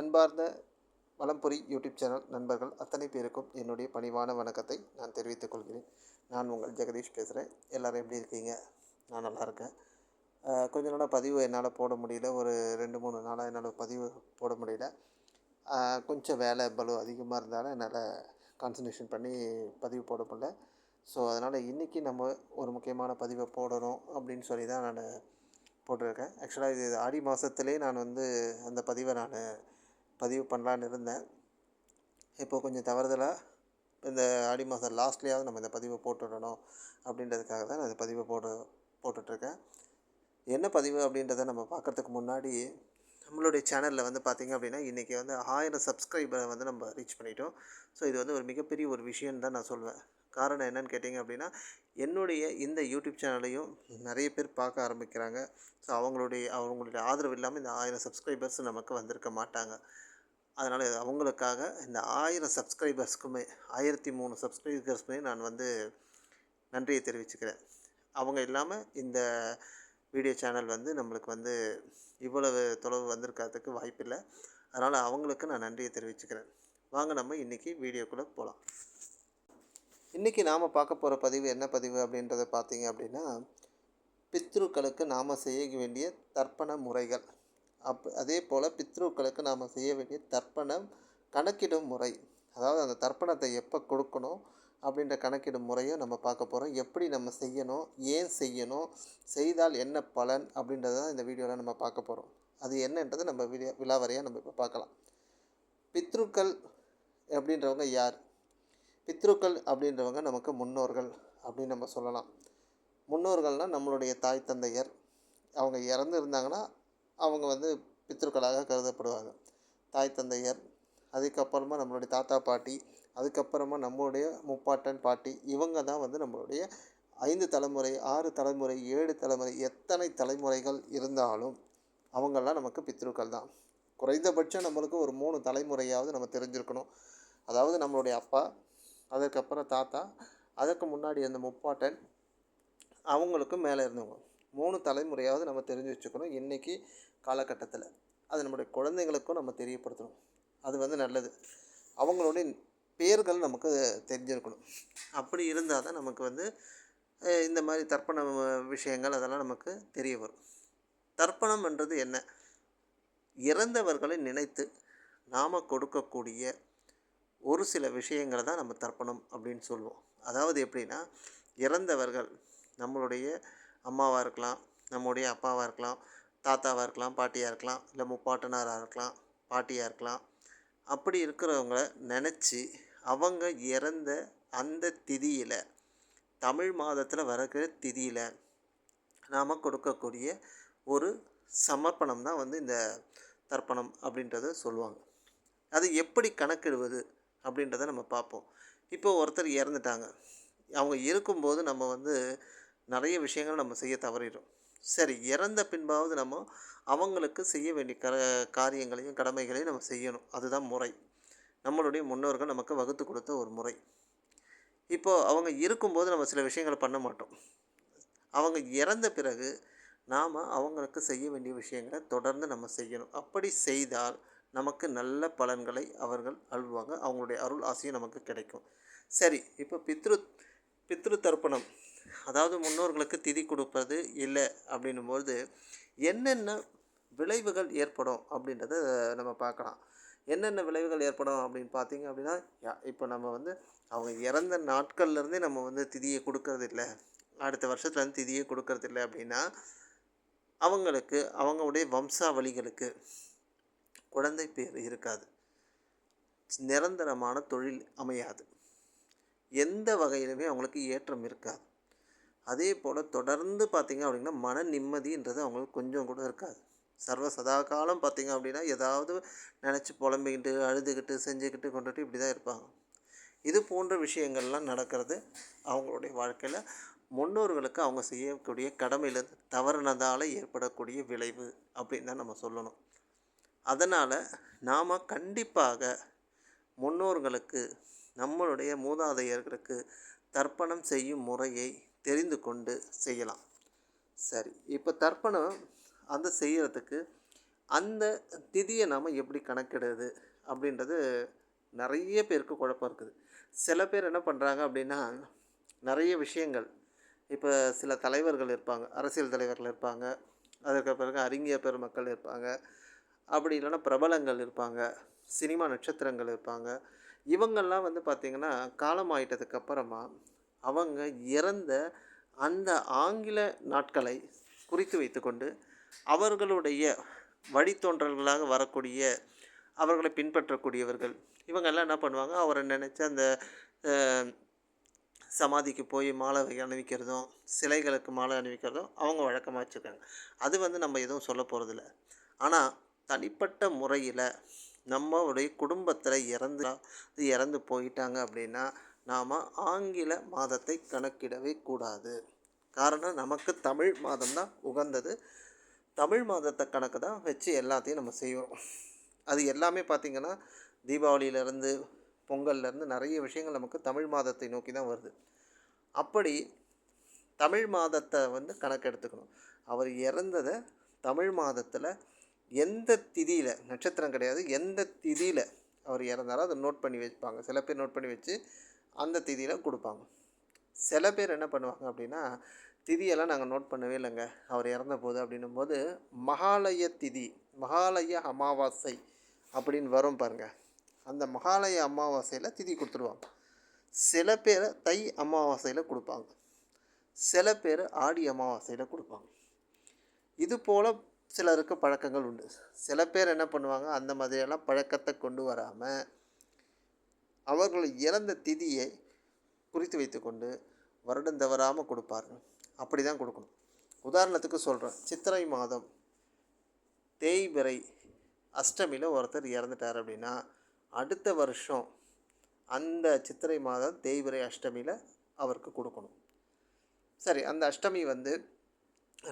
அன்பார்ந்த வலம்புரி YouTube channel நண்பர்கள் அத்தனை பேருக்கும் என்னுடைய பணிவான வணக்கத்தை நான் தெரிவித்துக் கொள்கிறேன். நான் உங்கள் ஜெகதீஷ் பேசுகிறேன் எல்லோரும் எப்படி இருக்கீங்க? நான் நல்லா இருக்கேன். கொஞ்ச நாளாக பதிவு என்னால் போட முடியல. ஒரு ரெண்டு மூணு நாளாக என்னால் பதிவு போட முடியல. கொஞ்சம் வேலை பலு அதிகமாக இருந்தாலும் என்னால் கான்சன்ட்ரேஷன் பண்ணி பதிவு போட முடியல. ஸோ அதனால் இன்றைக்கி நம்ம ஒரு முக்கியமான பதிவை போடணும் அப்படின்னு சொல்லி தான் நான் போட்டிருக்கேன். ஆக்சுவலாக இது ஆடி மாதத்துலேயே நான் வந்து அந்த பதிவை நான் பதிவு பண்ணலான்னு இருந்தேன். இப்போது கொஞ்சம் தவறுதலாக இந்த ஆடி மாதம் லாஸ்ட்லேயாவது நம்ம இந்த பதிவை போட்டுடணும் அப்படின்றதுக்காக தான் நான் இந்த பதிவை போட்டு போட்டுட்ருக்கேன். என்ன பதிவு அப்படின்றத நம்ம பார்க்குறதுக்கு முன்னாடி நம்மளுடைய சேனலில் வந்து பார்த்திங்க அப்படின்னா இன்றைக்கி வந்து ஆயிரம் சப்ஸ்கிரைபரை வந்து நம்ம ரீச் பண்ணிட்டோம். ஸோ இது வந்து ஒரு மிகப்பெரிய ஒரு விஷயம் தான் நான் சொல்வேன். காரணம் என்னன்னு கேட்டிங்க அப்படின்னா என்னுடைய இந்த யூடியூப் சேனலையும் நிறைய பேர் பார்க்க ஆரம்பிக்கிறாங்க. ஸோ அவங்களுடைய அவங்களுடைய ஆதரவு இல்லாமல் இந்த ஆயிரம் சப்ஸ்கிரைபர்ஸ் நமக்கு வந்திருக்க மாட்டாங்க. அதனால் அவங்களுக்காக இந்த ஆயிரம் சப்ஸ்கிரைபர்ஸ்க்குமே ஆயிரத்தி மூணு சப்ஸ்கிரைபர்ஸ்க்குமே நான் வந்து நன்றியை தெரிவிச்சுக்கிறேன். அவங்க இல்லாமல் இந்த வீடியோ சேனல் வந்து நம்மளுக்கு வந்து இவ்வளவு தொலைவு வந்திருக்கிறதுக்கு வாய்ப்பில்லை. அதனால் அவங்களுக்கு நான் நன்றியை தெரிவிச்சுக்கிறேன். வாங்க நம்ம இன்றைக்கி வீடியோக்குள்ளே போகலாம் இன்றைக்கி நாம் பார்க்க போகிற பதிவு என்ன பதிவு அப்படின்றத பார்த்தீங்க அப்படின்னா பித்ருக்களுக்கு நாம் செய்ய வேண்டிய தர்ப்பண முறைகள். அப் அதே போல் பித்ருக்களுக்கு நாம் செய்ய வேண்டிய தர்ப்பணம் கணக்கிடும் முறை. அதாவது அந்த தர்ப்பணத்தை எப்போ கொடுக்கணும் அப்படின்ற கணக்கிடும் முறையும் நம்ம பார்க்க போகிறோம் எப்படி நம்ம செய்யணும் ஏன் செய்யணும் செய்தால் என்ன பலன் அப்படின்றத தான் இந்த வீடியோவில் நம்ம பார்க்க போகிறோம் அது என்னன்றதை நம்ம வீடியோ விலாவரையாக நம்ம இப்போ பார்க்கலாம். பித்ருக்கள் அப்படின்றவங்க யார்? பித்ருக்கள் அப்படின்றவங்க நமக்கு முன்னோர்கள் அப்படின்னு நம்ம சொல்லலாம். முன்னோர்கள்னால் நம்மளுடைய தாய் தந்தையர். அவங்க இறந்து இருந்தாங்கன்னா அவங்க வந்து பித்ருக்களாக கருதப்படுவாங்க. தாய் தந்தையர் அதுக்கப்புறமா நம்மளுடைய தாத்தா பாட்டி அதுக்கப்புறமா நம்மளுடைய முப்பாட்டன் பாட்டி இவங்க தான் வந்து நம்மளுடைய ஐந்து தலைமுறை ஆறு தலைமுறை ஏழு தலைமுறை எத்தனை தலைமுறைகள் இருந்தாலும் அவங்கெல்லாம் நமக்கு பித்ருக்கள் தான். குறைந்தபட்சம் நம்மளுக்கு ஒரு மூணு தலைமுறையாவது நம்ம தெரிஞ்சிருக்கணும். அதாவது நம்மளுடைய அப்பா அதுக்கப்புறம் தாத்தா அதுக்கு முன்னாடி அந்த முப்பாட்டன் அவங்களுக்கும் மேலே இருந்தவங்க. மூணு தலைமுறையாவது நம்ம தெரிஞ்சு வச்சுக்கணும் இன்றைக்கி காலகட்டத்தில். அது நம்முடைய குழந்தைங்களுக்கும் நம்ம தெரியப்படுத்தணும். அது வந்து நல்லது. அவங்களுடைய பேர்கள் நமக்கு தெரிஞ்சிருக்கணும். அப்படி இருந்தால் தான் நமக்கு வந்து இந்த மாதிரி தர்ப்பண விஷயங்கள் அதெல்லாம் நமக்கு தெரிய வரும். தர்ப்பணம்ன்றது என்ன? இறந்தவர்களை நினைத்து நாம் கொடுக்கக்கூடிய ஒரு சில விஷயங்களை தான் நம்ம தர்ப்பணம் அப்படின்னு சொல்லுவோம். அதாவது எப்படின்னா இறந்தவர்கள் நம்மளுடைய அம்மாவாக இருக்கலாம் நம்முடைய அப்பாவாக இருக்கலாம் தாத்தாவாக இருக்கலாம் பாட்டியாக இருக்கலாம் இல்லை முப்பாட்டனாராக இருக்கலாம் பாட்டியாக இருக்கலாம். அப்படி இருக்கிறவங்கள நினச்சி அவங்க இறந்த அந்த திதியில் தமிழ் மாதத்தில் வரக்கிற திதியில் நாம் கொடுக்கக்கூடிய ஒரு சமர்ப்பணம் தான் வந்து இந்த தர்ப்பணம் அப்படின்றத சொல்லுவாங்க. அது எப்படி கணக்கிடுவது அப்படின்றத நம்ம பார்ப்போம். இப்போ ஒருத்தர் இறந்துட்டாங்க. அவங்க இருக்கும்போது நம்ம வந்து நிறைய விஷயங்கள் நம்ம செய்ய தவறிடும் சரி இறந்த பின்பாவது நம்ம அவங்களுக்கு செய்ய வேண்டிய க காரியங்களையும் கடமைகளையும் நம்ம செய்யணும். அதுதான் முறை. நம்மளுடைய முன்னோர்கள் நமக்கு வகுத்து கொடுத்த ஒரு முறை. இப்போது அவங்க இருக்கும்போது நம்ம சில விஷயங்களை பண்ண மாட்டோம். அவங்க இறந்த பிறகு நாம் அவங்களுக்கு செய்ய வேண்டிய விஷயங்களை தொடர்ந்து நம்ம செய்யணும். அப்படி செய்தால் நமக்கு நல்ல பலன்களை அவர்கள் அழுவாங்க அவங்களுடைய அருள் ஆசையும் நமக்கு கிடைக்கும். சரி இப்போ பித்ரு பித்ரு தர்ப்பணம். அதாவது முன்னோர்களுக்கு திதி கொடுப்பது இல்லை அப்படின்னும்போது என்னென்ன விளைவுகள் ஏற்படும் அப்படின்றத நம்ம பார்க்கலாம். என்னென்ன விளைவுகள் ஏற்படும் அப்படின்னு பார்த்தீங்க அப்படின்னா யா- இப்போ நம்ம வந்து அவங்க இறந்த நாட்கள்லேருந்தே நம்ம வந்து திதியை கொடுக்கறது இல்லை அடுத்த வருஷத்துலேருந்து திதியை கொடுக்கறது இல்லை அப்படின்னா அவங்களுக்கு அவங்களுடைய வம்சாவளிகளுக்கு குழந்தை பேர் இருக்காது. நிரந்தரமான தொழில் அமையாது. எந்த வகையிலுமே அவங்களுக்கு ஏற்றம் இருக்காது. அதே போல் தொடர்ந்து பார்த்திங்க அப்படின்னா மன நிம்மதின்றது அவங்களுக்கு கொஞ்சம் கூட இருக்காது. சர்வ சதா காலம் பார்த்திங்க அப்படின்னா ஏதாவது நினச்சி புலம்பிக்கிட்டு அழுதுகிட்டு செஞ்சுக்கிட்டு கொண்டுட்டு இப்படி தான் இருப்பாங்க. இது போன்ற விஷயங்கள்லாம் நடக்கிறது அவங்களுடைய வாழ்க்கையில். முன்னோர்களுக்கு அவங்க செய்யக்கூடிய கடமையிலேருந்து தவறுனதால் ஏற்படக்கூடிய விளைவு அப்படின்னு தான் நம்ம சொல்லணும். அதனால் நாம் கண்டிப்பாக முன்னோர்களுக்கு நம்மளுடைய மூதாதையர்களுக்கு தர்ப்பணம் செய்யும் முறையை தெரிந்து கொண்டு செய்யலாம். சரி இப்போ தர்ப்பணம் அந்த செய்கிறதுக்கு அந்த திதியை நாம் எப்படி கணக்கிடுறது அப்படின்றது நிறைய பேருக்கு குழப்பம் இருக்குது. சில பேர் என்ன பண்ணுறாங்க அப்படின்னா நிறைய விஷயங்கள் இப்போ சில தலைவர்கள் இருப்பாங்க அரசியல் தலைவர்கள் இருப்பாங்க அதற்கு பிறகு அறிஞர் பெருமக்கள் இருப்பாங்க அப்படி இல்லைன்னா பிரபலங்கள் இருப்பாங்க சினிமா நட்சத்திரங்கள் இருப்பாங்க. இவங்கெல்லாம் வந்து பார்த்திங்கன்னா காலமாயிட்டதுக்கு அப்புறமா அவங்க இறந்த அந்த ஆங்கில நாட்களை குறித்து வைத்துக்கொண்டு அவர்களுடைய வழித்தோன்றல்களாக வரக்கூடிய அவர்களை பின்பற்றக்கூடியவர்கள் இவங்கெல்லாம் என்ன பண்ணுவாங்க? அவரை நினச்சி அந்த சமாதிக்கு போய் மாலை அணிவிக்கிறதும் சிலைகளுக்கு மாலை அணிவிக்கிறதும் அவங்க வழக்கமாக வச்சுருக்காங்க அது வந்து நம்ம எதுவும் சொல்ல போகிறதில்ல ஆனால் தனிப்பட்ட முறையில் நம்மளுடைய குடும்பத்தில் இறந்து இறந்து போயிட்டாங்க அப்படின்னா நாம் ஆங்கில மாதத்தை கணக்கிடவே கூடாது. காரணம் நமக்கு தமிழ் மாதம் தான் உகந்தது. தமிழ் மாதத்தை கணக்கு தான் வச்சு எல்லாத்தையும் நம்ம செய்வோம் அது எல்லாமே பார்த்திங்கன்னா தீபாவளியிலேருந்து பொங்கல்லேருந்து நிறைய விஷயங்கள் நமக்கு தமிழ் மாதத்தை நோக்கி தான் வருது. அப்படி தமிழ் மாதத்தை வந்து கணக்கெடுத்துக்கணும் அவர் இறந்ததை தமிழ் மாதத்தில் எந்த திதியில் நட்சத்திரம் கிடையாது எந்த திதியில் அவர் இறந்தாரோ அதை நோட் பண்ணி வைப்பாங்க. சில பேர் நோட் பண்ணி வச்சு அந்த திதியில் கொடுப்பாங்க. சில பேர் என்ன பண்ணுவாங்க அப்படின்னா திதியெல்லாம் நாங்கள் நோட் பண்ணவே இல்லைங்க. அவர் இறந்த போது அப்படின்னும் போது மகாலய திதி மகாலய அமாவாசை அப்படின்னு வரும் பாருங்கள் அந்த மகாலய அமாவாசையில் திதி கொடுத்துருவாங்க. சில பேர் தை அமாவாசையில் கொடுப்பாங்க. சில பேர் ஆடி அமாவாசையில் கொடுப்பாங்க. இது போல் சிலருக்கு பழக்கங்கள் உண்டு. சில பேர் என்ன பண்ணுவாங்க அந்த மாதிரியெல்லாம் பழக்கத்தை கொண்டு வராமல் அவர்கள் இறந்த திதியை குறித்து வைத்துக்கொண்டு வருடம் தவறாமல் கொடுப்பார்கள். அப்படி தான் கொடுக்கணும். உதாரணத்துக்கு சொல்கிறேன் சித்திரை மாதம் தேய்பிறை அஷ்டமியில் ஒருத்தர் இறந்துட்டார் அப்படின்னா அடுத்த வருஷம் அந்த சித்திரை மாதம் தேய்பிறை அஷ்டமியில் அவருக்கு கொடுக்கணும். சரி அந்த அஷ்டமி வந்து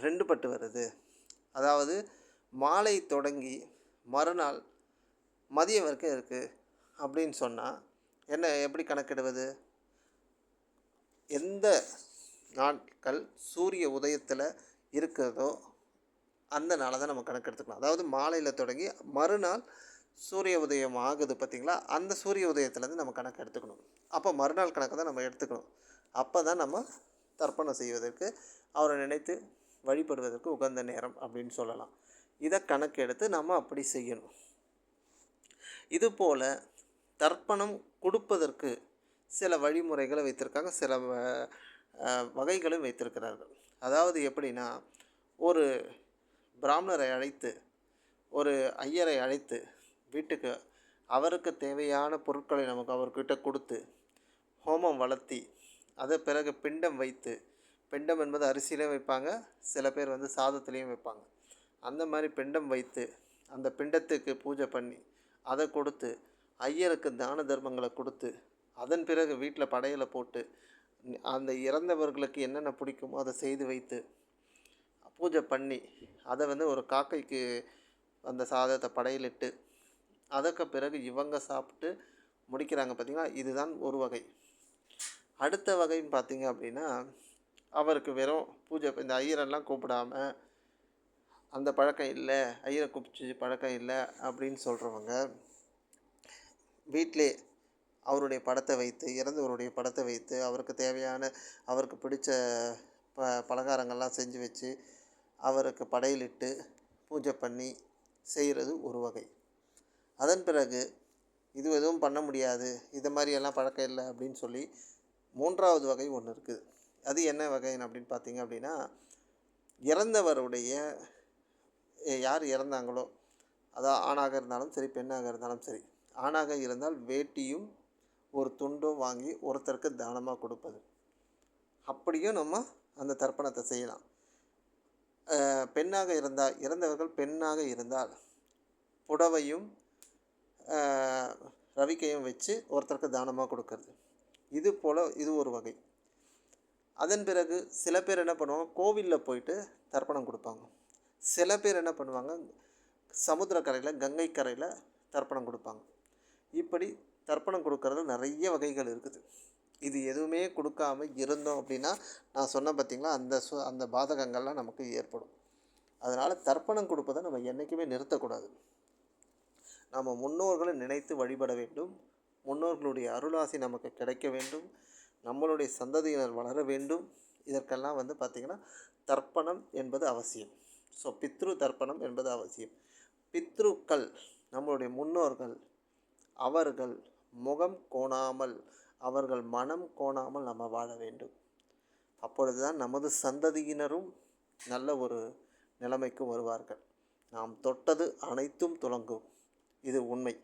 ரெண்டு பட்டு வருது. அதாவது மாலை தொடங்கி மறுநாள் மதியம் வரைக்கும் இருக்குது அப்படின்னு சொன்னால் என்ன எப்படி கணக்கிடுவது? எந்த நாட்கள் சூரிய உதயத்தில் இருக்கிறதோ அந்த நாளை தான் நம்ம கணக்கெடுத்துக்கலாம் அதாவது மாலையில் தொடங்கி மறுநாள் சூரிய உதயம் ஆகுது பார்த்திங்களா அந்த சூரிய உதயத்துலேருந்து நம்ம கணக்கு எடுத்துக்கணும் அப்போ மறுநாள் கணக்கு தான் நம்ம எடுத்துக்கணும். அப்போ தான் நம்ம தர்ப்பணம் செய்வதற்கு அவரை நினைத்து வழிபடுவதற்கு உகந்த நேரம் அப்படின்னு சொல்லலாம். இதை கணக்கு எடுத்து நம்ம அப்படி செய்யணும். இதுபோல் தர்ப்பணம் கொடுப்பதற்கு சில வழிமுறைகளை வைத்திருக்காங்க சில வ- வகைகளும் வைத்திருக்கிறார்கள். அதாவது எப்படின்னா ஒரு பிராமணரை அழைத்து ஒரு ஐயரை அழைத்து வீட்டுக்கு அவருக்கு தேவையான பொருட்களை நமக்கு அவர்கிட்ட கொடுத்து ஹோமம் வளர்த்தி அதை பிறகு பிண்டம் வைத்து பிண்டம் என்பது அரிசியிலையும் வைப்பாங்க சில பேர் வந்து சாதத்துலேயும் வைப்பாங்க. அந்த மாதிரி பிண்டம் வைத்து அந்த பிண்டத்துக்கு பூஜை பண்ணி அதை கொடுத்து ஐயருக்கு தான தர்மங்களை கொடுத்து அதன் பிறகு வீட்டில் படையலை போட்டு அந்த இறந்தவர்களுக்கு என்னென்ன பிடிக்குமோ அதை செய்து வைத்து பூஜை பண்ணி அதை வந்து ஒரு காக்கைக்கு அந்த சாதத்தை படையலிட்டு அதற்கு பிறகு இவங்க சாப்பிட்டு முடிக்கிறாங்க பார்த்திங்கன்னா இதுதான் ஒரு வகை. அடுத்த வகைன்னு பார்த்திங்க அப்படின்னா அவருக்கு வெறும் பூஜை இந்த ஐயரெல்லாம் கூப்பிடாம அந்த பழக்கம் இல்லை ஐயரை கூப்பிச்சு பழக்கம் இல்லை அப்படின்னு சொல்கிறவங்க வீட்டிலே அவருடைய படத்தை வைத்து இறந்தவருடைய படத்தை வைத்து அவருக்கு தேவையான அவருக்கு பிடிச்ச ப பலகாரங்கள்லாம் செஞ்சு வச்சு அவருக்கு படையலிட்டு பூஜை பண்ணி செய்கிறது ஒரு வகை. அதன் பிறகு இது எதுவும் பண்ண முடியாது இது மாதிரியெல்லாம் பழக்கம் இல்லை அப்படின்னு சொல்லி மூன்றாவது வகை ஒன்று இருக்குது. அது என்ன வகைன்னு அப்படின்னு பார்த்தீங்க அப்படின்னா இறந்தவருடைய யார் இறந்தாங்களோ அதான் ஆணாக இருந்தாலும் சரி பெண்ணாக இருந்தாலும் சரி ஆணாக இருந்தால் வேட்டியும் ஒரு துண்டும் வாங்கி ஒருத்தருக்கு தானமாக கொடுப்பது. அப்படியும் நம்ம அந்த தர்ப்பணத்தை செய்யலாம். பெண்ணாக இருந்தால் இறந்தவர்கள் பெண்ணாக இருந்தால் புடவையும் ரவிக்கையும் வச்சு ஒருத்தருக்கு தானமாக கொடுக்கறது. இது போல் இது ஒரு வகை. அதன் பிறகு சில பேர் என்ன பண்ணுவாங்க கோவிலில் போயிட்டு தர்ப்பணம் கொடுப்பாங்க. சில பேர் என்ன பண்ணுவாங்க சமுத்திரக்கரையில் கங்கை கரையில் தர்ப்பணம் கொடுப்பாங்க. இப்படி தர்ப்பணம் கொடுக்கறது நிறைய வகைகள் இருக்குது. இது எதுவுமே கொடுக்காம இருந்தோம் அப்படின்னா நான் சொன்னேன் பார்த்தீங்களா அந்த சு அந்த பாதகங்கள்லாம் நமக்கு ஏற்படும். அதனால் தர்ப்பணம் கொடுப்பதை நம்ம என்றைக்குமே நிறுத்தக்கூடாது. நாம் முன்னோர்களை நினைத்து வழிபட வேண்டும். முன்னோர்களுடைய அருளாசி நமக்கு கிடைக்க வேண்டும். நம்மளுடைய சந்ததியினர் வளர வேண்டும். இதற்கெல்லாம் வந்து பார்த்திங்கன்னா தர்ப்பணம் என்பது அவசியம். ஸோ பித்ரு தர்ப்பணம் என்பது அவசியம். பித்ருக்கள் நம்மளுடைய முன்னோர்கள் அவர்கள் முகம் கோணாமல் அவர்கள் மனம் கோணாமல் நம்ம வாழ வேண்டும். அப்பொழுது தான் நமது சந்ததியினரும் நல்ல ஒரு நிலைமைக்கு வருவார்கள். நாம் தொட்டது அனைத்தும் துலங்கும். இது உண்மை.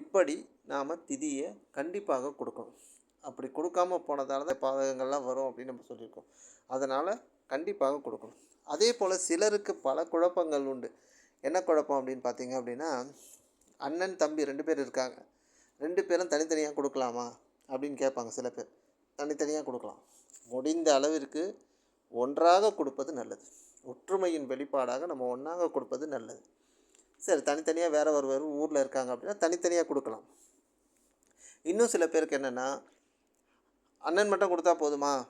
இப்படி நாம் திதியை கண்டிப்பாக கொடுக்கணும். அப்படி கொடுக்காம போனதால தான் பாதகங்கள்லாம் வரும் அப்படின்னு நம்ம சொல்லியிருக்கோம். அதனால் கண்டிப்பாக கொடுக்கணும். அதே போல் சிலருக்கு பல குழப்பங்கள் உண்டு. என்ன குழப்பம் அப்படின்னு பார்த்தீங்க அப்படின்னா அண்ணன் தம்பி ரெண்டு பேர் இருக்காங்க. ரெண்டு பேரும் தனித்தனியாக கொடுக்கலாமா? அப்படின்னு கேட்பாங்க சில பேர். தனித்தனியாக கொடுக்கலாம். முடிந்த அளவிற்கு ஒன்றாக கொடுப்பது நல்லது. ஒற்றுமையின் வெளிப்பாடாக நம்ம ஒன்றாக கொடுப்பது நல்லது. சரி தனித்தனியாக வேறு ஒரு ஊரில் இருக்காங்க அப்படின்னா தனித்தனியாக கொடுக்கலாம். இன்னும் சில பேருக்கு என்னென்னா அண்ணன் மட்டும் கொடுத்தா போதுமா?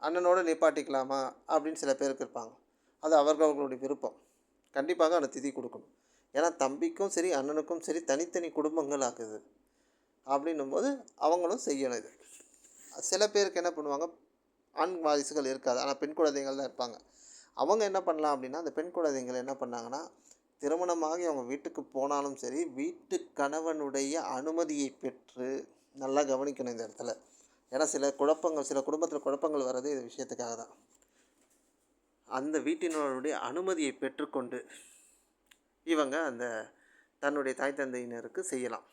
அண்ணனோடு நிப்பாட்டிக்கலாமா? அப்படின்னு சில பேருக்கு இருப்பாங்க. அது அவர்களுடைய விருப்பம். கண்டிப்பாக அந்த திதி கொடுக்கணும். ஏன்னா தம்பிக்கும் சரி அண்ணனுக்கும் சரி தனித்தனி குடும்பங்கள் ஆகுது. அப்படின்னும் போது அவங்களும் செய்யணும் இது. சில பேருக்கு என்ன பண்ணுவாங்க ஆண் வாரிசுகள் இருக்காது. ஆனால் பெண் குழந்தைகள் தான் இருப்பாங்க. அவங்க என்ன பண்ணலாம் அப்படின்னா அந்த பெண் குழந்தைகள் என்ன பண்ணாங்கன்னா திருமணமாகி அவங்க வீட்டுக்கு போனாலும் சரி வீட்டு கணவனுடைய அனுமதியை பெற்று நல்லா கவனிக்கணும் இந்த இடத்துல. ஏன்னா சில குழப்பங்கள் சில குடும்பத்தில் குழப்பங்கள் வர்றது இது விஷயத்துக்காக தான். அந்த வீட்டினருடைய அனுமதியை பெற்றுக்கொண்டு இவங்க அந்த தன்னுடைய தாய் தந்தையினருக்கு செய்யலாம்.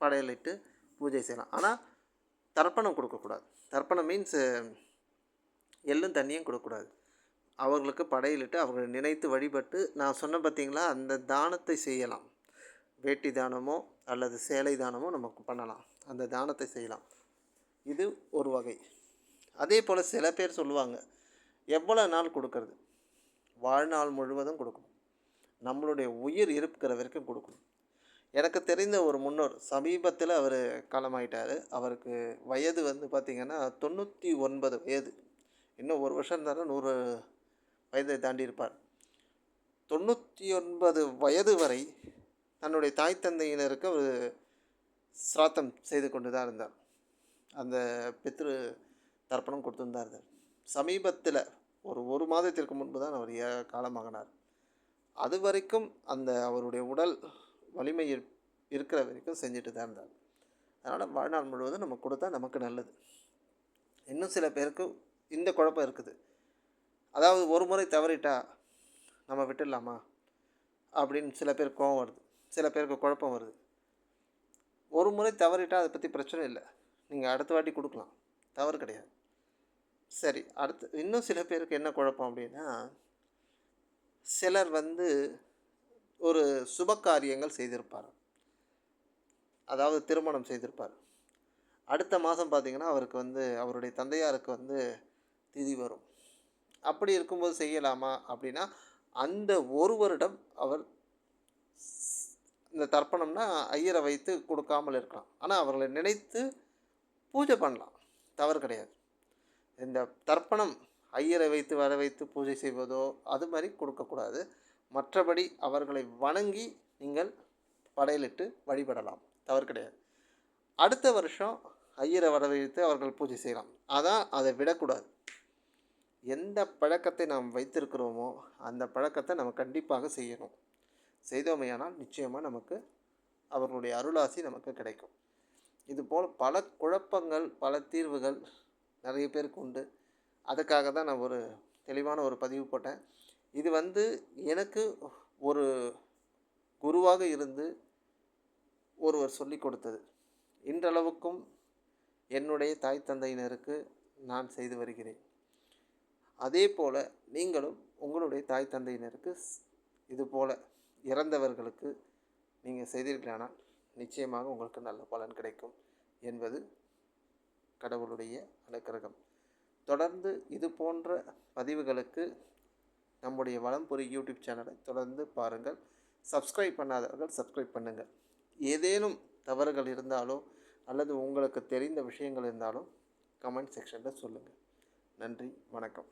படையலிட்டு பூஜை செய்யலாம். ஆனால் தர்ப்பணம் கொடுக்கக்கூடாது. தர்ப்பணம் மீன்ஸ் எள்ளும் தண்ணியும் கொடுக்கக்கூடாது. அவர்களுக்கு படையலிட்டு அவர்களை நினைத்து வழிபட்டு நான் சொன்ன பார்த்தீங்களா? அந்த தானத்தை செய்யலாம். வேட்டி தானமோ அல்லது சேலை தானமோ நமக்கு பண்ணலாம். அந்த தானத்தை செய்யலாம். இது ஒரு வகை. அதே போல் சில பேர் சொல்லுவாங்க எவ்வளோ நாள் கொடுக்கறது? வாழ்நாள் முழுவதும் கொடுக்கணும். நம்மளுடைய உயிர் இருக்கிற வரைக்கும் கொடுக்கணும். எனக்கு தெரிந்த ஒரு முன்னோர் சமீபத்தில் அவர் காலமாயிட்டார். அவருக்கு வயது வந்து பார்த்திங்கன்னா தொண்ணூற்றி ஒன்பது வயது. இன்னும் ஒரு வருஷம் தானே நூறு வயதை தாண்டி இருப்பார். தொண்ணூற்றி ஒன்பது வயது வரை தன்னுடைய தாய் தந்தையினருக்கு அவர் சிராத்தம் செய்து கொண்டு தான் இருந்தார். அந்த பித்ரு தர்ப்பணம் கொடுத்துன்னு தான் இருந்தார் சமீபத்தில் ஒரு ஒரு மாதத்திற்கு முன்பு தான் அவர் ஏ காலமாகினார். அது வரைக்கும் அந்த அவருடைய உடல் வலிமை இருக்கிற வரைக்கும் செஞ்சுட்டு தான் இருந்தார். அதனால் வாழ்நாள் முழுவதும் நம்ம கொடுத்தா நமக்கு நல்லது. இன்னும் சில பேருக்கு இந்த குழப்பம் இருக்குது. அதாவது ஒரு முறை தவறிட்டா நம்ம விட்டுடலாமா? அப்படின்னு சில பேர் கோவம் வருது. சில பேருக்கு குழப்பம் வருது. ஒரு முறை தவறிட்டால் அதை பற்றி பிரச்சனை இல்லை. நீங்கள் அடுத்த வாட்டி கொடுக்கலாம். தவறு கிடையாது. சரி அடுத்து இன்னும் சில பேருக்கு என்ன குழப்பம் அப்படின்னா சிலர் வந்து ஒரு சுப காரியங்கள் செய்திருப்பார். அதாவது திருமணம் செய்திருப்பார். அடுத்த மாதம் பார்த்தீங்கன்னா அவருக்கு வந்து அவருடைய தந்தையாருக்கு வந்து திதி வரும். அப்படி இருக்கும்போது செய்யலாமா அப்படின்னா அந்த ஒரு வருடம் அவர் இந்த தர்ப்பணம்னா ஐயரை வைத்து கொடுக்காமல் இருக்கலாம். ஆனால் அவர்களை நினைத்து பூஜை பண்ணலாம். தவறு கிடையாது. இந்த தர்ப்பணம் ஐயரை வைத்து வர வைத்து பூஜை செய்வதோ அது மாதிரி கொடுக்கக்கூடாது. மற்றபடி அவர்களை வணங்கி நீங்கள் படையலிட்டு வழிபடலாம். தவறு கிடையாது. அடுத்த வருஷம் ஐயரை வர வைத்து அவர்கள் பூஜை செய்யலாம். அதான் அதை விடக்கூடாது. எந்த பழக்கத்தை நாம் வைத்திருக்கிறோமோ அந்த பழக்கத்தை நம்ம கண்டிப்பாக செய்யணும். செய்தோமையானால் நிச்சயமாக நமக்கு அவர்களுடைய அருளாசி நமக்கு கிடைக்கும். இதுபோல் பல குழப்பங்கள் பல தீர்வுகள் நிறைய பேருக்கு உண்டு. அதுக்காக தான் நான் ஒரு தெளிவான ஒரு பதிவு போட்டேன். இது வந்து எனக்கு ஒரு குருவாக இருந்து ஒருவர் சொல்லி கொடுத்தது. இன்றளவுக்கும் என்னுடைய தாய் தந்தையினருக்கு நான் செய்து வருகிறேன். அதே போல் நீங்களும் உங்களுடைய தாய் தந்தையினருக்கு இதுபோல் இது போல் இறந்தவர்களுக்கு நீங்கள் செய்தீர்களானால் நிச்சயமாக உங்களுக்கு நல்ல பலன் கிடைக்கும் என்பது கடவுளுடைய அனுக்கிரகம். தொடர்ந்து இது போன்ற பதிவுகளுக்கு நம்முடைய வளம்பொறி யூடியூப் சேனலை தொடர்ந்து பாருங்கள். சப்ஸ்கிரைப் பண்ணாதவர்கள் சப்ஸ்கிரைப் பண்ணுங்கள் ஏதேனும் தவறுகள் இருந்தாலோ அல்லது உங்களுக்கு தெரிந்த விஷயங்கள் இருந்தாலும் கமெண்ட் செக்ஷனில் சொல்லுங்கள் நன்றி வணக்கம்.